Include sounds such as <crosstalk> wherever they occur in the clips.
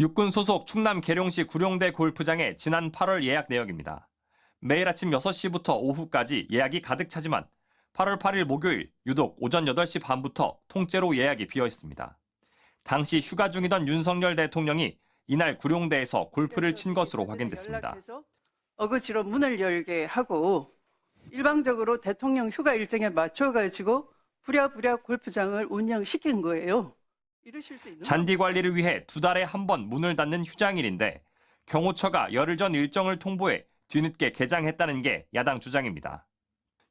육군 소속 충남 계룡시 구룡대 골프장의 지난 8월 예약 내역입니다. 매일 아침 6시부터 오후까지 예약이 가득 차지만 8월 8일 목요일 유독 오전 8시 반부터 통째로 예약이 비어 있습니다. 당시 휴가 중이던 윤석열 대통령이 이날 구룡대에서 골프를 친 것으로 확인됐습니다. 어거지로 문을 열게 하고 일방적으로 대통령 휴가 일정에 맞춰 가지고 부랴부랴 골프장을 운영시킨 거예요. 잔디 관리를 위해 두 달에 한 번 문을 닫는 휴장일인데 경호처가 열흘 전 일정을 통보해 뒤늦게 개장했다는 게 야당 주장입니다.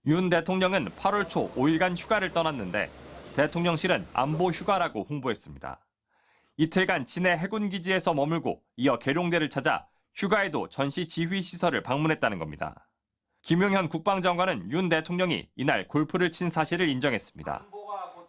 윤 대통령은 8월 초 5일간 휴가를 떠났는데 대통령실은 안보 휴가라고 홍보했습니다. 이틀간 진해 해군 기지에서 머물고 이어 계룡대를 찾아 휴가에도 전시 지휘 시설을 방문했다는 겁니다. 김용현 국방장관은 윤 대통령이 이날 골프를 친 사실을 인정했습니다.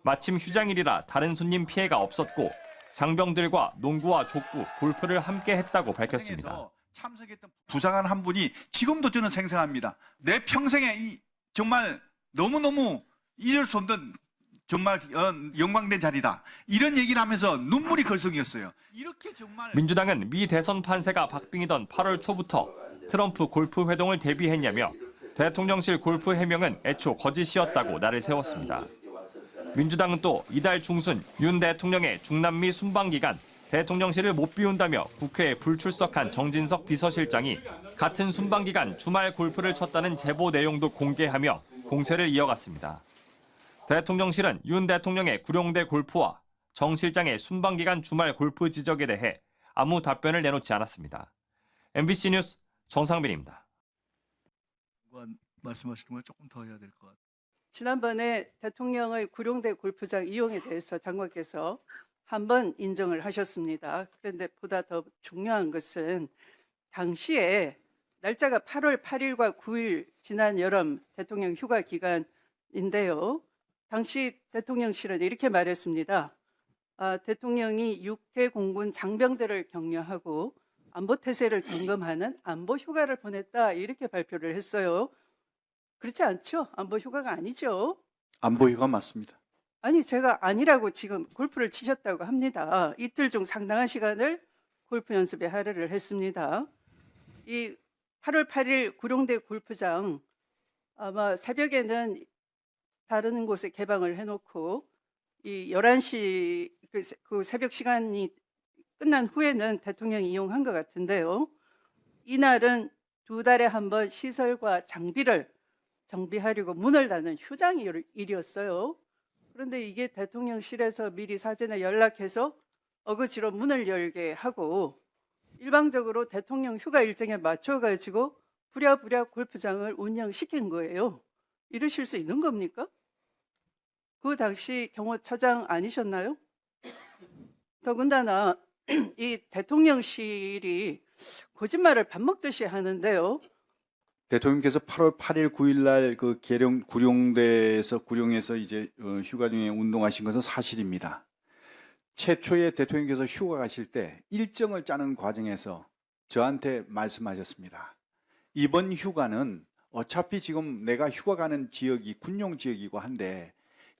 마침 휴장일이라 다른 손님 피해가 없었고 장병들과 농구와 족구, 골프를 함께 했다고 밝혔습니다. 참석했던 부사관 한 분이 지금도 저는 생생합니다. 내 평생에 이 정말 너무너무 잊을 수 없는 정말 어, 영광된 자리다. 이런 얘기를 하면서 눈물이. 이렇게 정말 민주당은 미 대선 판세가 박빙이던 8월 초부터 트럼프 골프 회동을 대비했냐며 대통령실 골프 해명은 애초 거짓이었다고 날을 세웠습니다. 민주당은 또 이달 중순 윤 대통령의 중남미 순방 기간 대통령실을 못 비운다며 국회에 불출석한 정진석 비서실장이 같은 순방 기간 주말 골프를 쳤다는 제보 내용도 공개하며 공세를 이어갔습니다. 대통령실은 윤 대통령의 구룡대 골프와 정 실장의 순방 기간 주말 골프 지적에 대해 아무 답변을 내놓지 않았습니다. MBC 뉴스 정상빈입니다. 말씀하시는 걸 조금 더 해야 될 것 같아요. 지난번에 대통령의 구룡대 골프장 이용에 대해서 장관께서 한번 인정을 하셨습니다. 그런데 보다 더 중요한 것은 당시에 날짜가 8월 8일과 9일 지난 여름 대통령 휴가 기간인데요. 당시 대통령실은 이렇게 말했습니다. 아, 대통령이 육해 공군 장병들을 격려하고 안보 태세를 점검하는 안보 휴가를 보냈다 이렇게 발표를 했어요. 그렇지 않죠? 안보 휴가가 아니죠. 안보위가 맞습니다. 아니 제가 아니라고 지금 골프를 치셨다고 합니다. 이틀 중 상당한 시간을 골프 연습에 할애를 했습니다. 이 8월 8일 구룡대 골프장 아마 새벽에는 다른 곳에 개방을 해놓고 이 11시 그, 새- 그 새벽 시간이 끝난 후에는 대통령이 이용한 것 같은데요. 이날은 두 달에 한 번 시설과 장비를 정비하려고 문을 닫는 휴장 일- 일이었어요. 그런데 이게 대통령실에서 미리 사전에 연락해서 어거지로 문을 열게 하고 일방적으로 대통령 휴가 일정에 맞춰가지고 부랴부랴 골프장을 운영시킨 거예요. 이러실 수 있는 겁니까? 그 당시 경호처장 아니셨나요? 더군다나 <clears throat> 이 대통령실이 거짓말을 밥 먹듯이 하는데요. 대통령께서 8월 8일 9일 날그 계룡 구룡대에서 구룡에서 이제 어, 휴가 중에 운동하신 것은 사실입니다. 최초에 대통령께서 휴가 가실 때 일정을 짜는 과정에서 저한테 말씀하셨습니다. 이번 휴가는 어차피 지금 내가 휴가 가는 지역이 군용 지역이고 한데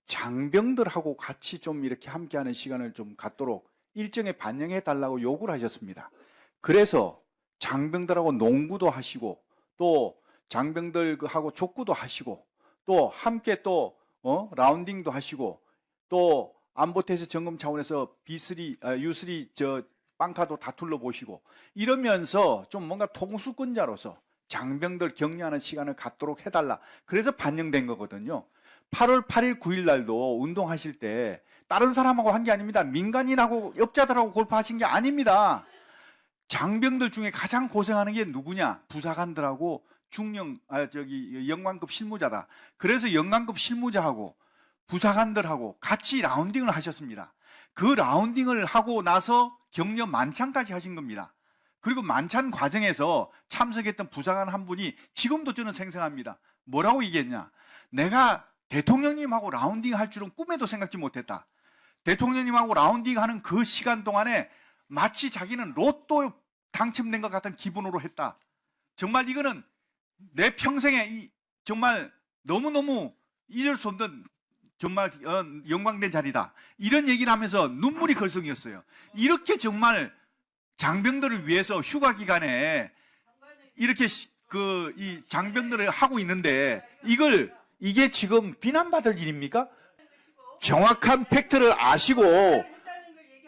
장병들하고 같이 좀 이렇게 함께하는 시간을 좀 갖도록 일정에 반영해 달라고 요구를 하셨습니다. 그래서 장병들하고 농구도 하시고 또 장병들하고 족구도 하시고 또 함께 또 어? 라운딩도 하시고 또 안보태세 점검 차원에서 B3, 아, U3 저 빵카도 다 둘러보시고 이러면서 좀 뭔가 통수권자로서 장병들 격려하는 시간을 갖도록 해달라. 그래서 반영된 거거든요. 8월 8일, 9일 날도 운동하실 때 다른 사람하고 한 게 아닙니다. 민간인하고 업자들하고 골프하신 게 아닙니다. 장병들 중에 가장 고생하는 게 누구냐? 부사관들하고 중령 아 저기 영관급 실무자다. 그래서 영관급 실무자하고 부사관들하고 같이 라운딩을 하셨습니다. 그 라운딩을 하고 나서 격려 만찬까지 하신 겁니다. 그리고 만찬 과정에서 참석했던 부사관 한 분이 지금도 저는 생생합니다. 뭐라고 얘기했냐? 내가 대통령님하고 라운딩 할 줄은 꿈에도 생각지 못했다. 대통령님하고 라운딩 하는 그 시간 동안에 마치 자기는 로또 당첨된 것 같은 기분으로 했다. 정말 이거는 내 평생에 이 정말 너무너무 잊을 수 없는 정말 어, 영광된 자리다. 이런 얘기를 하면서 눈물이 걸성이었어요. 이렇게 정말 장병들을 위해서 휴가 기간에 이렇게 그 이 장병들을 하고 있는데 이걸 이게 지금 비난받을 일입니까? 정확한 팩트를 아시고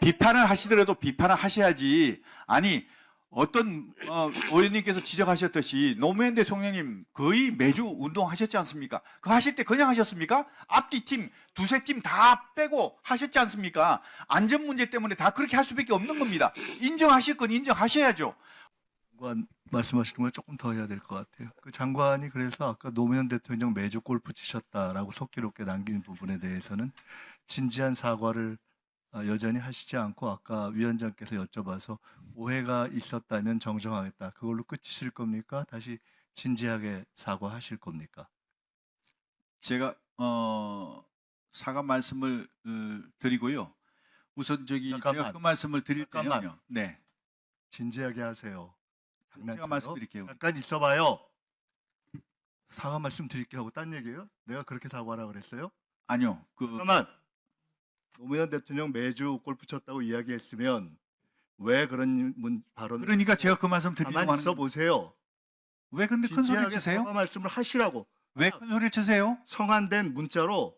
비판을 하시더라도 비판을 하셔야지. 아니 어떤 어, 의원님께서 지적하셨듯이 노무현 대통령님 거의 매주 운동하셨지 않습니까? 그 하실 때 그냥 하셨습니까? 앞뒤 팀 두세 팀 다 빼고 하셨지 않습니까? 안전 문제 때문에 다 그렇게 할 수밖에 없는 겁니다. 인정하실 건 인정하셔야죠. 장관 말씀하시는 걸 조금 더 해야 될 것 같아요. 그 장관이 그래서 아까 노무현 대통령 매주 골프 치셨다라고 속기롭게 남긴 부분에 대해서는 진지한 사과를 어, 여전히 하시지 않고 아까 위원장께서 여쭤봐서 오해가 있었다면 정정하겠다. 그걸로 끝이실 겁니까? 다시 진지하게 사과하실 겁니까? 제가 어, 사과 말씀을 어, 드리고요. 우선 저기 잠깐만. 제가 그 말씀을 드릴 잠깐만. 때는요. 네. 진지하게 하세요. 제가 장난쳐요? 말씀드릴게요. 잠깐 있어봐요. 사과 말씀 드릴게 하고 딴 얘기예요? 내가 그렇게 사과하라 그랬어요? 아니요. 그 잠깐만. 노무현 대통령 매주 골프 쳤다고 이야기했으면 왜 그런 문 발언? 그러니까 제가 그 말씀 드리려고 하는 있어 거예요. 보세요. 왜 근데 큰 소리를 진지하게 치세요? 사과 말씀을 하시라고 왜 큰 소리를 치세요? 성안된 문자로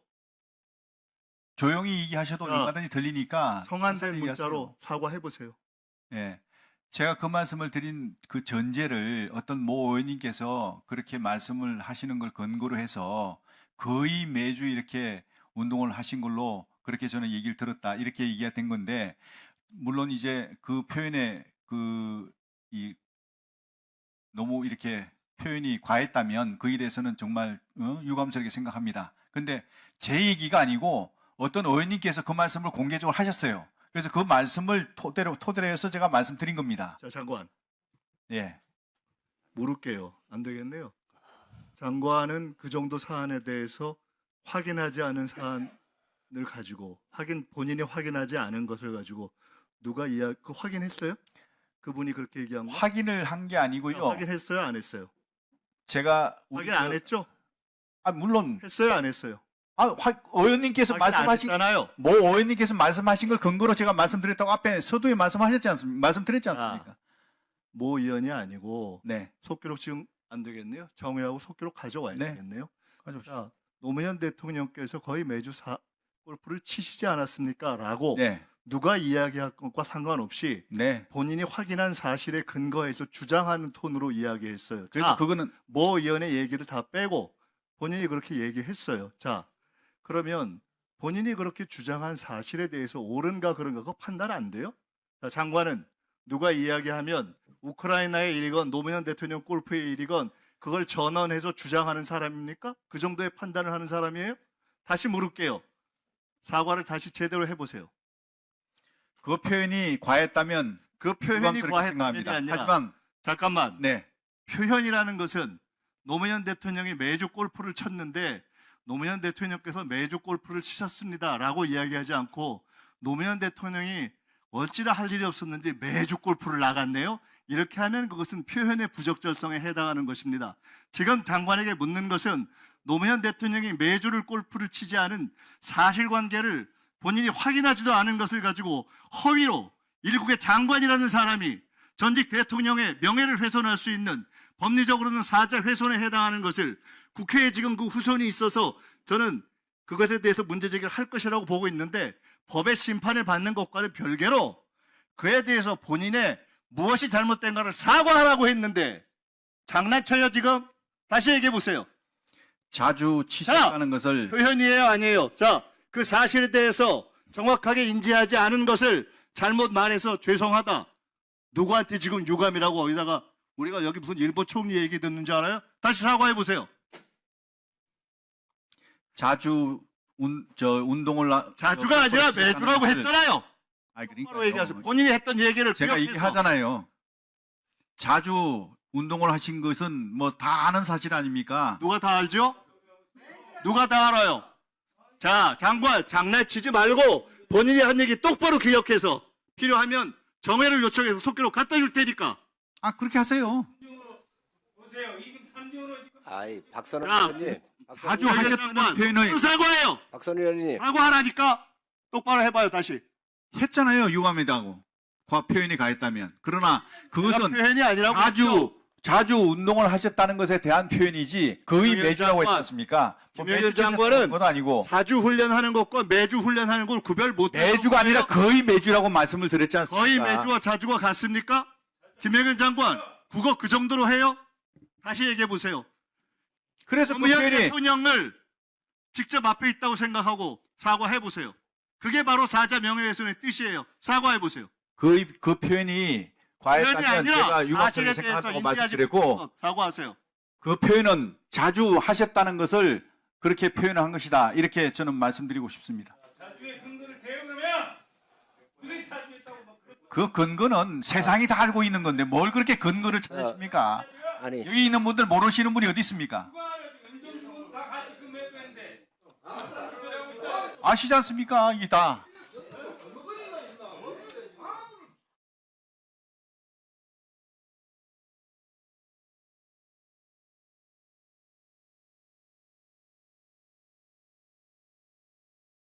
조용히 얘기하셔도 자, 얼마든지 들리니까 천천히 문자로 사과해 보세요. 예. 제가 그 말씀을 드린 그 전제를 어떤 모 의원님께서 그렇게 말씀을 하시는 걸 근거로 해서 거의 매주 이렇게 운동을 하신 걸로 그렇게 저는 얘기를 들었다 이렇게 얘기가 된 건데 물론 이제 그 표현에 그 이 너무 이렇게 표현이 과했다면 그에 대해서는 정말 어, 유감스럽게 생각합니다. 근데 제 얘기가 아니고 어떤 의원님께서 그 말씀을 공개적으로 하셨어요. 그래서 그 말씀을 토대로 토대로 해서 제가 말씀드린 겁니다. 자 장관 예. 물을게요. 안 되겠네요. 장관은 그 정도 사안에 대해서 확인하지 않은 사안을 가지고 확인 본인이 확인하지 않은 것을 가지고 누가 이야 그 확인했어요? 그분이 그렇게 얘기한 거 확인을 한 게 아니고요. 확인했어요? 안 했어요? 제가 우리 확인 안 저- 했죠? 아 물론 했어요? 안 했어요? 아, 화- 의원님께서 확인 안 말씀하신 했잖아요. 모 의원님께서 말씀하신 걸 근거로 제가 말씀드렸다고 앞에 서두에 말씀하셨지 않습니까? 말씀드렸지 않습니까? 모 의원이 아니고 네. 속기록 지금 안 되겠네요. 정회하고 속기록 가져와야 네. 되겠네요. 가져오십시오. 자, 노무현 대통령께서 거의 매주 사, 골프를 치시지 않았습니까? 라고 네. 누가 이야기할 것과 상관없이 네. 본인이 확인한 사실에 근거해서 주장하는 톤으로 이야기했어요. 그래서 자, 그거는 모 의원의 얘기를 다 빼고 본인이 그렇게 얘기했어요. 자, 그러면 본인이 그렇게 주장한 사실에 대해서 옳은가 그런가 그거 판단 안 돼요? 자, 장관은 누가 이야기하면 우크라이나의 일이건 노무현 대통령 골프의 일이건 그걸 전언해서 주장하는 사람입니까? 그 정도의 판단을 하는 사람이에요? 다시 물을게요. 사과를 다시 제대로 해보세요. 그 표현이 과했다면 그 표현이 과했다면이 생각합니다. 아니라 하지만 잠깐만 네. 표현이라는 것은 노무현 대통령이 매주 골프를 쳤는데 노무현 대통령께서 매주 골프를 치셨습니다라고 이야기하지 않고 노무현 대통령이 어찌나 할 일이 없었는지 매주 골프를 나갔네요. 이렇게 하면 그것은 표현의 부적절성에 해당하는 것입니다. 지금 장관에게 묻는 것은 노무현 대통령이 매주를 골프를 치지 않은 사실관계를 본인이 확인하지도 않은 것을 가지고 허위로 일국의 장관이라는 사람이 전직 대통령의 명예를 훼손할 수 있는 법리적으로는 사자 훼손에 해당하는 것을 국회에 지금 그 후손이 있어서 저는 그것에 대해서 문제 제기를 할 것이라고 보고 있는데 법의 심판을 받는 것과는 별개로 그에 대해서 본인의 무엇이 잘못된가를 사과하라고 했는데 장난쳐요 지금? 다시 얘기해 보세요. 자주 치셨다는 것을 표현이에요 아니에요? 자, 그 사실에 대해서 정확하게 인지하지 않은 것을 잘못 말해서 죄송하다. 누구한테 지금 유감이라고 어디다가 우리가 여기 무슨 일본 총리 얘기 듣는 줄 알아요? 다시 사과해 보세요. 자주 운, 저 운동을 나- 자주가 저 아니라 매주라고 것을- 했잖아요. 아니 바로 그러니까 얘기하세요. 본인이 했던 얘기를 제가 기억해서. 얘기하잖아요. 자주 운동을 하신 것은 뭐 다 아는 사실 아닙니까? 누가 다 알죠? 누가 다 알아요? 자, 장관 장난치지 말고 본인이 한 얘기 똑바로 기억해서 필요하면 정회를 요청해서 속기록 갖다 줄 테니까. 아 그렇게 하세요. 아이 박선호 자, 의원님, 자주 박선호, 하셨다는 표현을 또 사과해요. 박선호 의원님, 사과하라니까 똑바로 해봐요 다시. 했잖아요. 유감이다고. 과 표현이 가했다면 그러나 그것은 표현이 아니라고 했죠. 자주 운동을 하셨다는 것에 대한 표현이지 거의 김영일 매주라고 했지 장관, 않습니까? 뭐 김영일 매주 장관은 건 아니고 자주 훈련하는 것과 매주 훈련하는 걸 구별 못해요. 매주가 아니라 거의 매주라고 말씀을 드렸지 않습니까? 거의 매주와 자주가 같습니까? 김영일 장관 국어 그 정도로 해요? 다시 얘기해 보세요. 그래서 그 표현이 대통령을 직접 앞에 있다고 생각하고 사과해 보세요. 그게 바로 사자 명예훼손의 뜻이에요. 사과해 보세요. 그, 그 표현이 표현이 과했다면 아니라 제가 사실에 대해서 생각한다고 인지하지 말씀드렸고 못해서 사과하세요. 그 표현은 자주 하셨다는 것을 그렇게 표현한 것이다. 이렇게 저는 말씀드리고 싶습니다. 자주의 근거를 대응하면 무슨 자주했다고 막 그런 그 근거는 세상이 다 알고 있는 건데 뭘 그렇게 근거를 찾으십니까? 아니 여기 있는 분들 모르시는 분이 어디 있습니까? 다 같이? 아시지 않습니까? 이게 다.